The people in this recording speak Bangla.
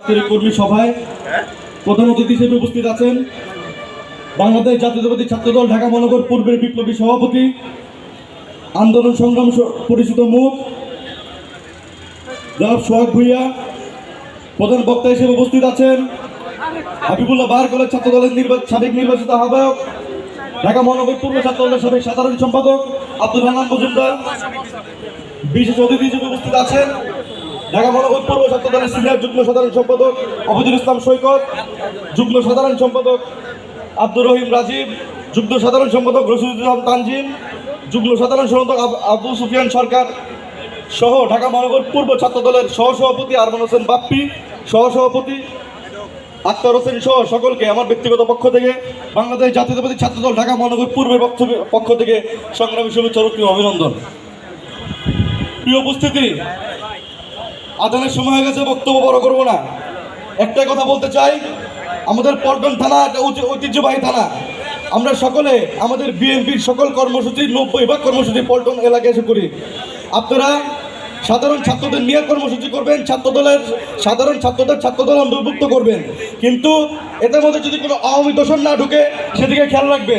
কর্মী সভায় প্রধান অতিথি হিসেবে উপস্থিত আছেন বাংলাদেশ জাতীয়তাবাদী ছাত্রদল ঢাকা মহানগর পূর্বের বিপ্লবী সভাপতি আন্দোলন সংগ্রাম পরিচিত মুখ জনাব সোহাগ ভুইয়া প্রধান বক্তা হিসেবে উপস্থিত আছেন হাবিবুল্লাহ বার কলেজ ছাত্রদলের সাবেক নির্বাচিত আহ্বায়ক ঢাকা মহানগর পূর্ব ছাত্রদলের সাবেক সাধারণ সম্পাদক আব্দুল হান্নান মজুমদার বিশেষ অতিথি হিসেবে উপস্থিত আছেন। ঢাকা মহানগর পূর্ব ছাত্র দলের সিনিয়র যুগ্ম সাধারণ সম্পাদক অবদুল ইসলাম সৈকত, যুগ্ম সাধারণ সম্পাদক আব্দুর রহিম রাজীব, যুগ্ম সাধারণ সম্পাদক রশিদুল তানজিম, যুগ্ম সাধারণ সম্পাদক আব- আবু সুফিয়ান সরকার সহ ঢাকা মহানগর পূর্ব ছাত্র দলের সহসভাপতি আরমান হোসেন বাপ্পি, সহসভাপতি আক্তার হোসেন সহ সকলকে আমার ব্যক্তিগত পক্ষ থেকে বাংলাদেশ জাতীয়তাবাদী ছাত্রদল ঢাকা মহানগর পূর্বের পক্ষ- থেকে সংগ্রামী শুভেচ্ছা অভিনন্দন। প্রিয় উপস্থিতি আদানের সময় হয়ে গেছে, বক্তব্য বড় করব না। একটাই কথা বলতে চাই, আমাদের পল্টন থানা একটা ঐতি- ঐতিহ্যবাহী থানা। আমরা সকলে, আমাদের বিএনপির সকল কর্মসূচি, নব্বই ভাগ কর্মসূচি পল্টন এলাকায় এসে করি। আপনারা সাধারণ ছাত্রদের নিয়ে কর্মসূচি করবেন, ছাত্রদলের, সাধারণ ছাত্রদের ছাত্রদল অন্তর্ভুক্ত করবেন। কিন্তু এদের মধ্যে যদি কোনো আওয়ামী না ঢুকে, সেদিকে খেয়াল রাখবেন।